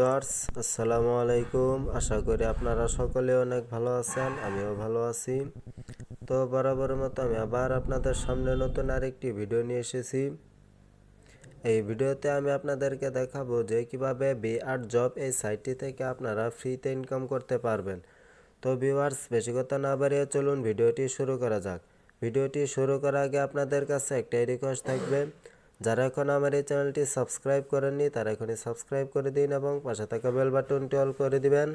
Viewers, আসসালামু আলাইকুম। আশা করি আপনারা সকলে অনেক ভালো আছেন, আমিও ভালো আছি। তো বরাবরের মতো আমি আবার আপনাদের সামনে নতুন আরেকটি ভিডিও নিয়ে এসেছি। এই ভিডিওতে আমি আপনাদেরকে দেখাবো যে কীভাবে বি আর জব এই সাইটটি থেকে আপনারা ফ্রিতে ইনকাম করতে পারবেন। তো ভিউয়ার্স, বেশি কথা না বাড়িয়ে চলুন ভিডিওটি শুরু করা যাক। ভিডিওটি শুরু করার আগে আপনাদের কাছে একটাই রিকোয়েস্ট থাকবে যারা এখন আমার এই চ্যানেলটি সাবস্ক্রাইব করেননি, তারা এখনই সাবস্ক্রাইব করে দিন এবং পাশে থাকা বেল বাটনটি অল করে দিবেন।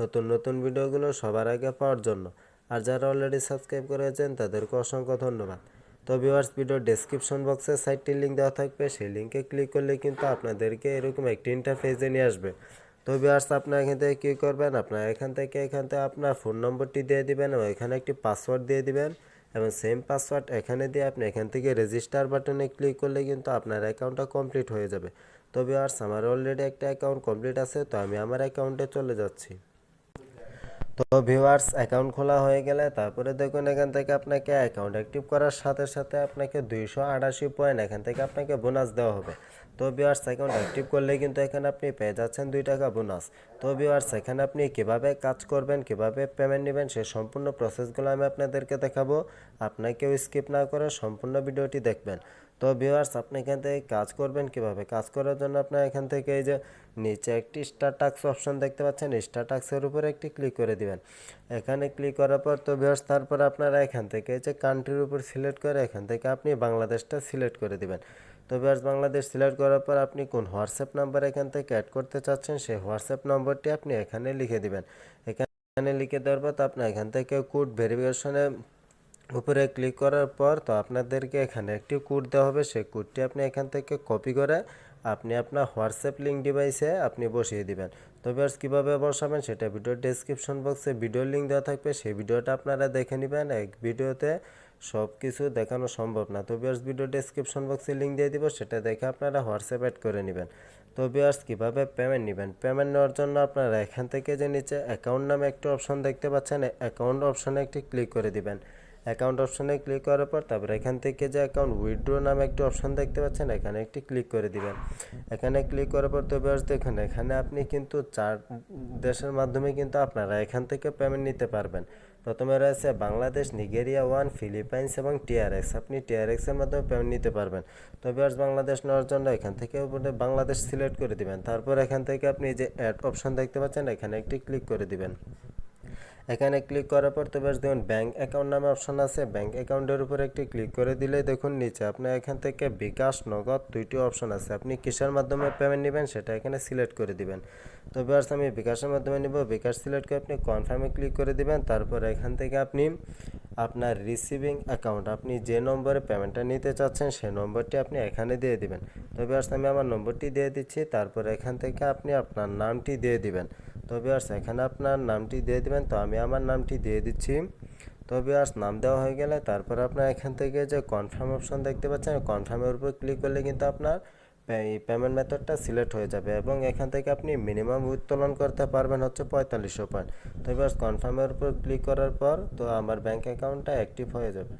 নতুন নতুন ভিডিওগুলো সবার আগে পাওয়ার জন্য। আর যারা অলরেডি সাবস্ক্রাইব করেছেন, তাদেরকে অসংখ্য ধন্যবাদ। তো ভিউয়ার্স ভিডিও ডেসক্রিপশন বক্সে সাইটটির লিঙ্ক দেওয়া থাকবে। সেই লিঙ্কে ক্লিক করলে কিন্তু আপনাদেরকে এরকম একটি ইন্টারফেসে নিয়ে আসবে। তো ভিউয়ার্স আপনারা এখান থেকে কী করবেন? আপনারা এখান থেকে এখান থেকে আপনার ফোন নম্বরটি দিয়ে দিবেন এবং এখানে একটি পাসওয়ার্ড দিয়ে দিবেন। এবং সেম পাসওয়ার্ড এখানে দিয়ে আপনি এখান থেকে রেজিস্টার বাটনে ক্লিক করলে কিন্তু আপনার অ্যাকাউন্টটা কমপ্লিট হয়ে যাবে। তো ভিউয়ার্স আমার অলরেডি একটা অ্যাকাউন্ট কমপ্লিট আছে, তো আমি আমার অ্যাকাউন্টে চলে যাচ্ছি। তো ভিউয়ার্স অ্যাকাউন্ট খোলা হয়ে গেলে তারপরে দেখুন এখান থেকে আপনাকে অ্যাকাউন্ট অ্যাক্টিভ করার সাথে সাথে আপনাকে দুইশো আটাশি পয়েন্ট এখান থেকে আপনাকে বোনাস দেওয়া হবে। তো ভিউয়ার্স অ্যাকাউন্ট অ্যাক্টিভ করলে কিন্তু এখানে আপনি পেয়ে যাচ্ছেন দুই টাকা বোনাস তো ভিউয়ার্স এখানে আপনি কীভাবে কাজ করবেন, কীভাবে পেমেন্ট নেবেন সেই সম্পূর্ণ প্রসেসগুলো আমি আপনাদেরকে দেখাবো। আপনাকেও স্কিপ না করে সম্পূর্ণ ভিডিওটি দেখবেন। তো ভিউয়ার্স আপনি এখান থেকে কাজ করবেন, কীভাবে কাজ করার জন্য আপনার এখান থেকে এই যে নিচে একটি স্টার টাক্স অপশন দেখতে পাচ্ছেন স্টার টাক্সের উপরে একটি ক্লিক করে দিবেন। এখানে ক্লিক করার পর তো ভিউয়ার্স তারপর আপনারা এখান থেকে এই যে কান্ট্রির উপর সিলেক্ট করে এখান থেকে আপনি বাংলাদেশটা সিলেক্ট করে দিবেন। তো ভিউয়ার্স বাংলাদেশ সিলেক্ট করার পর আপনি কোন হোয়াটসঅ্যাপ নাম্বার এখান থেকে অ্যাড করতে চাচ্ছেন, সেই হোয়াটসঅ্যাপ নম্বরটি আপনি এখানে লিখে দেবেন। এখানে লিখে দেওয়ার পর তো আপনি এখান থেকে কোড ভেরিফিকেশনে উপরে ক্লিক করার পর তো আপনাদেরকে এখানে একটি কোড দেওয়া হবে। সেই কোডটি আপনি এখান থেকে কপি করে আপনি আপনার হোয়াটসঅ্যাপ লিঙ্ক ডিভাইসে আপনি বসিয়ে দিবেন। তো ভিউয়ার্স, কীভাবে বসাবেন সেটা ভিডিওর ডেসক্রিপশন বক্সে ভিডিওর লিঙ্ক দেওয়া থাকবে। সেই ভিডিওটা আপনারা দেখে নেবেন। এক ভিডিওতে সব কিছু দেখানো সম্ভব না। তো ভিউয়ার্স ভিডিও ডেসক্রিপশন বক্সে লিঙ্ক দিয়ে দিব, সেটা দেখে আপনারা হোয়াটসঅ্যাপ অ্যাড করে নেবেন। তো ভিউয়ার্স, কীভাবে পেমেন্ট নেবেন? পেমেন্ট নেওয়ার জন্য আপনারা এখান থেকে যে নিচে অ্যাকাউন্ট নামে একটা অপশন দেখতে পাচ্ছেন। অ্যাকাউন্ট অপশনে একটি ক্লিক করে দিবেন। অ্যাকাউন্ট অপশানে ক্লিক করার পর তারপরে এখান থেকে যে অ্যাকাউন্ট উইথড্র নামে একটি অপশন দেখতে পাচ্ছেন, এখানে একটি ক্লিক করে দিবেন। এখানে ক্লিক করার পর তো বেশ দেখুন, এখানে আপনি কিন্তু চার দেশের মাধ্যমে কিন্তু আপনারা এখান থেকে পেমেন্ট নিতে পারবেন। প্রথমে রয়েছে বাংলাদেশ, নিগেরিয়া ওয়ান, ফিলিপাইন্স এবং টিআরএক্স আপনি টিআরএক্সের মাধ্যমে পেমেন্ট নিতে পারবেন। তো বিয়ার্স বাংলাদেশ নেওয়ার জন্য এখান থেকে বাংলাদেশ সিলেক্ট করে দিবেন। তারপর এখান থেকে আপনি যে অ্যাড অপশন দেখতে পাচ্ছেন, এখানে একটি ক্লিক করে দিবেন। এখানে ক্লিক করার পর তো বেশ দেখুন ব্যাঙ্ক অ্যাকাউন্ট নামে অপশন আছে। ব্যাঙ্ক অ্যাকাউন্টের উপর একটি ক্লিক করে দিলে দেখুন, নিচে আপনার এখান থেকে বিকাশ, নগদ দুইটি অপশান আছে। আপনি কিসের মাধ্যমে পেমেন্ট নেবেন সেটা এখানে সিলেক্ট করে দিবেন। তো বেশ আমি বিকাশের মাধ্যমে নিব। বিকাশ সিলেক্ট করে আপনি কনফার্মে ক্লিক করে দিবেন। তারপর এখান থেকে আপনি আপনার রিসিভিং অ্যাকাউন্ট আপনি যে নম্বরে পেমেন্টটা নিতে চাচ্ছেন সেই নম্বরটি আপনি এখানে দিয়ে দিবেন। তো বেশ আমি আমার নম্বরটি দিয়ে দিচ্ছি। তারপর এখান থেকে আপনি আপনার নামটি দিয়ে দিবেন। তো বিয়ার্স এখানে আপনার নামটি দিয়ে দিবেন, তো আমি আমার নামটি দিয়ে দিচ্ছি। তো বিয়ার্স নাম দেওয়া হয়ে গেলে তারপর আপনার এখান থেকে যে কনফার্ম অপশন দেখতে পাচ্ছেন কনফার্মের উপর ক্লিক করলে কিন্তু আপনার এই পেমেন্ট মেথডটা সিলেক্ট হয়ে যাবে এবং এখান থেকে আপনি মিনিমাম উত্তোলন করতে পারবেন হচ্ছে পঁয়তাল্লিশশো পয়েন্ট তো এবার কনফার্মের উপর ক্লিক করার পর তো আমার ব্যাঙ্ক অ্যাকাউন্টটা অ্যাক্টিভ হয়ে যাবে।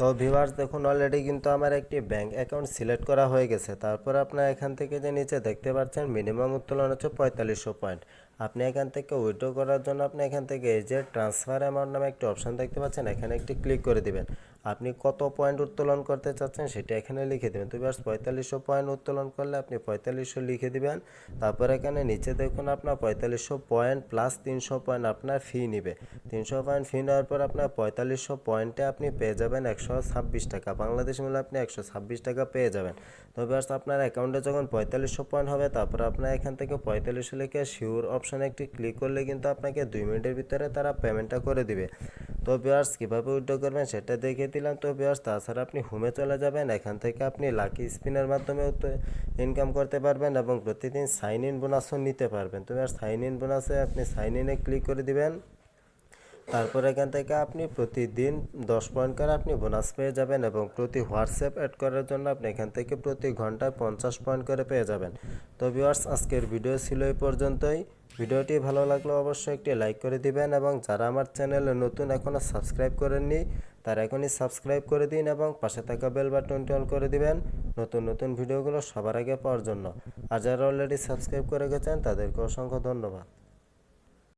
তো ভিভার্স দেখুন অলরেডি কিন্তু আমার একটি ব্যাঙ্ক অ্যাকাউন্ট সিলেক্ট করা হয়ে গেছে। তারপর আপনার এখান থেকে যে নিচে দেখতে পাচ্ছেন মিনিমাম উত্তোলন হচ্ছে পঁয়তাল্লিশশো পয়েন্ট আপনি এখান থেকে উইথড্র করার জন্য আপনি এখান থেকে এই যে ট্রান্সফার অ্যামাউন্ট নামে একটি অপশন দেখতে পাচ্ছেন, এখানে একটি ক্লিক করে দিবেন। আপনি কত পয়েন্ট উত্তোলন করতে চাচ্ছেন সেটা এখানে লিখে দেবেন। তো ব্যাস পঁয়তাল্লিশশো পয়েন্ট উত্তোলন করলে আপনি পঁয়তাল্লিশশো লিখে দিবেন। তারপর এখানে নিচে দেখুন আপনার পঁয়তাল্লিশশো পয়েন্ট প্লাস তিনশো পয়েন্ট আপনার ফি নিবে। তিনশো পয়েন্ট ফি নেওয়ার পর আপনার পঁয়তাল্লিশশো পয়েন্টে আপনি পেয়ে যাবেন একশো ছাব্বিশ টাকা। বাংলাদেশ মিলে আপনি একশো ছাব্বিশ টাকা পেয়ে যাবেন। তো ব্যাস আপনার অ্যাকাউন্টে যখন পঁয়তাল্লিশশো পয়েন্ট হবে, তারপর আপনার এখান থেকে পঁয়তাল্লিশশো লিখে শিওর অপশানে একটি ক্লিক করলে কিন্তু আপনাকে দুই মিনিটের ভিতরে তারা পেমেন্টটা করে দিবে। তো বিয়ার্স কীভাবে উইড্রো করবেন সেটা দেখিয়ে দিলাম। তো বিয়ার্স তাছাড়া আপনি হোমে চলে যাবেন। এখান থেকে আপনি লাকি স্পিনের মাধ্যমে ইনকাম করতে পারবেন এবং প্রতিদিন সাইন ইন বোনাসও নিতে পারবেন। তো বিয়ার্স সাইন ইন বোনাসে আপনি সাইন ইনে ক্লিক করে দিবেন। তারপর এখান থেকে আপনি প্রতিদিন দশ পয়েন্ট করে আপনি বোনাস পেয়ে যাবেন এবং প্রতি হোয়াটসঅ্যাপ অ্যাড করার জন্য আপনি এখান থেকে প্রতি ঘন্টায় পঞ্চাশ পয়েন্ট করে পেয়ে যাবেন। তো ভিউয়ার্স, আজকের ভিডিও ছিল এই পর্যন্তই। ভিডিওটি ভালো লাগলে অবশ্যই একটি লাইক করে দিবেন এবং যারা আমার চ্যানেলে নতুন এখনও সাবস্ক্রাইব করেননি, তারা এখনই সাবস্ক্রাইব করে দিন এবং পাশে থাকা বেল বাটনটি অন করে দিবেন নতুন নতুন ভিডিওগুলো সবার আগে পাওয়ার জন্য। আর যারা অলরেডি সাবস্ক্রাইব করে গেছেন, তাদেরকে অসংখ্য ধন্যবাদ।